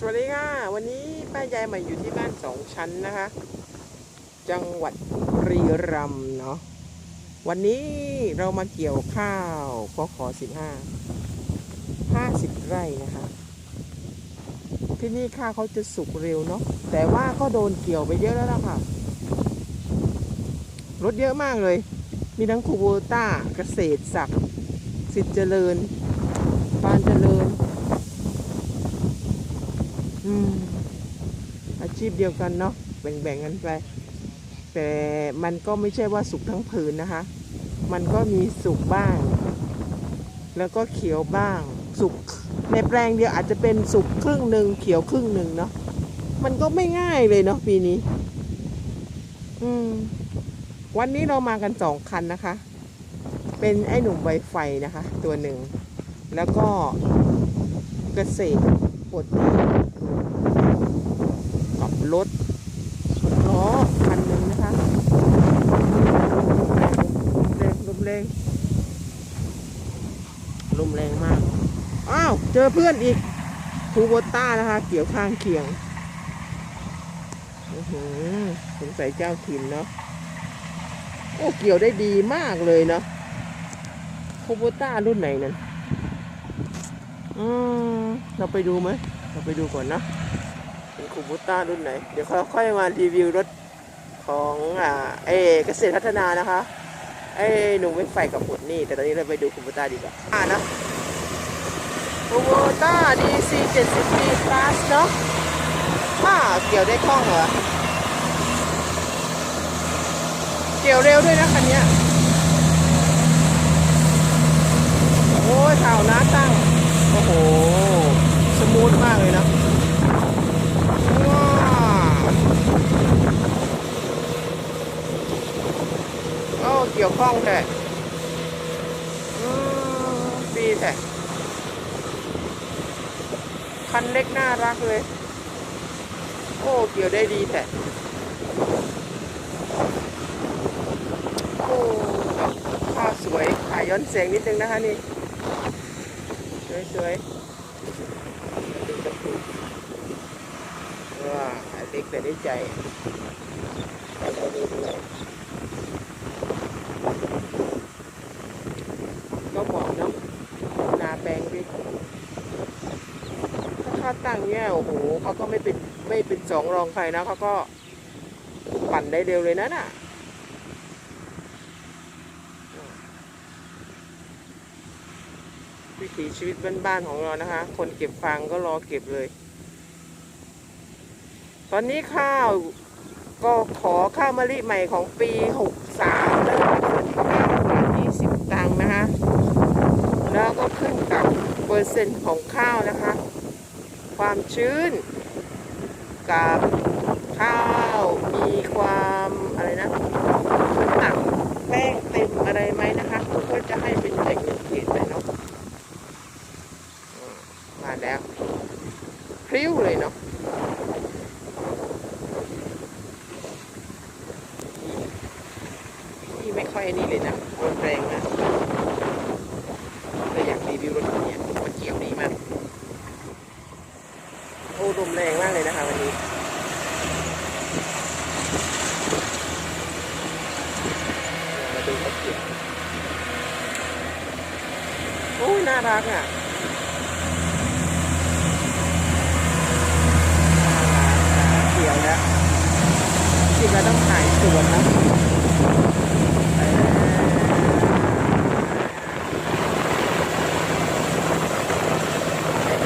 สวัสดีค่ะ วันนี้ป้ายายม่อยู่ที่บ้านสองชั้นนะคะ จังหวัดบุรีรัมย์เนาะวันนี้เรามาเกี่ยวข้าวพอขอสิบห้าห้าสิบไร่นะคะ ที่นี่ข้าวเขาจะสุกเร็วเนาะแต่ว่าก็โดนเกี่ยวไปเยอะแล้วล่ะค่ะรถเยอะมากเลย มีทั้งคูโบต้าเกษตรศักดิ์สิทธิ์เจริญปานเจริญ อืมอาชีพเดียวกันเนาะแบ่งๆกันไป แต่มันก็ไม่ใช่ว่าสุกทั้งผืนนะคะ มันก็มีสุกบ้าง แล้วก็เขียวบ้าง สุกในแปลงเดียวอาจจะเป็นสุกครึ่งหนึ่งเขียวครึ่งหนึ่งเนาะมันก็ไม่ง่ายเลยเนาะปีนี้ อืม วันนี้เรามากันสองคันนะคะ เป็นไอ้หนุ่มไวไฟนะคะ ตัวหนึ่ง แล้วก็เกษตร ปลดกับรถล้อคันหนึ่งนะคะลมแรงลมแรงลมแรงมาก อ้าว เจอเพื่อนอีกคูโบต้านะคะ เกี่ยวข้างเคียงอื้อหือสงสัยเจ้าถิ่นเนาะ โอ้ เกี่ยวได้ดีมากเลยเนาะคูโบต้ารุ่นไหนนั่น อืมเราไปดูไหมเราไปดูก่อนนะเป็นคูโบต้ารุ่นไหน เดี๋ยวเขาค่อยมารีวิวรถของอ่าเอเกษตรพัฒนานะคะไอ้หนุ่มเป็นไฟกับผดนี่ แต่ตอนนี้เราไปดูคูโบต้าดีกว่าอ่านะคูโบต้า DC 70 P Plus เนาะอ่าเกี่ยวได้คล่องเหรอเกี่ยวเร็วด้วยนะคันนี้โอ้ยข่าวน้าตั้ง อ้โห สมูทมากเลยนะว้าวโอ้เกี่ยวข้องแต่ดีแต่คันเล็กน่ารักเลย โอ้ เกี่ยวได้ดีแต่โอ้ข้าวสวยขายย้อนแสงนิดนึงนะคะนี่ สวยดูตะปูว้าเด็กแต่ได้ใจก็ดีด้วยก็เหมาะเนาะนาแปลงดิถ้าค่าตั้งเนี่ยโอ้โหเขาก็ไม่เป็นไม่เป็นสองรองใครนะเขาก็ปั่นได้เร็วเลยนะน่ะ วิถีชีวิตบ้านๆของเรานะคะ คนเก็บฟางก็รอเก็บเลย ตอนนี้ข้าวก็ขอข้าวมะลิใหม่ของปี63เลย20ตังค์นะคะ แล้วก็ขึ้นกับเปอร์เซ็นต์ของข้าวนะคะ ความชื้น กับข้าวมีความอะไรนะน้ำหนักแป้งเต็มอะไรไหมนะคะก็จะให้เป็นแบ่งเป็นเขตไปเนาะ มา แล้วพริ้วเลยเนาะนี่ไม่ค่อยนี่เลยนะรถแรงนะเลยอยากรีวิวรถคันนี้มันเกี่ยวดีมาก โอ้ลมแรงมากเลยนะคะวันนี้มาดูเขาเกี่ยวโอ้ยน่ารักอะ เขียวแล้วจริงเราต้องถ่ายสวนนะเ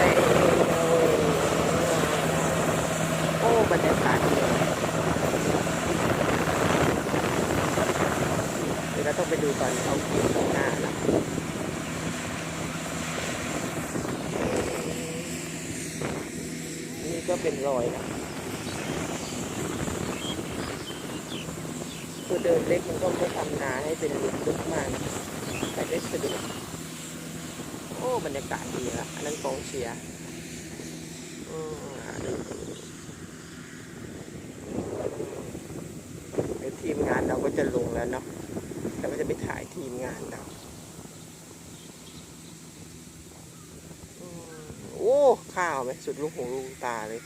อ่อโอ้บรรยากาศดีเดูตอนเขาขียวข้างหน้านะนี่ก็เป็นรอยนะตัวเดินเล็กมันก็ไม่ทำนาให้เป็นลึกมากไปได้สะดวกโอ้บรรยากาศดีละอันนั้นกองเชียร์อืมทีมงานเราก็จะลงแล้วเนาะ ก็จะไปถ่ายทีมงานเราอืมโอ้ ข้าวไหมสุดลูกหูลูกตาเลย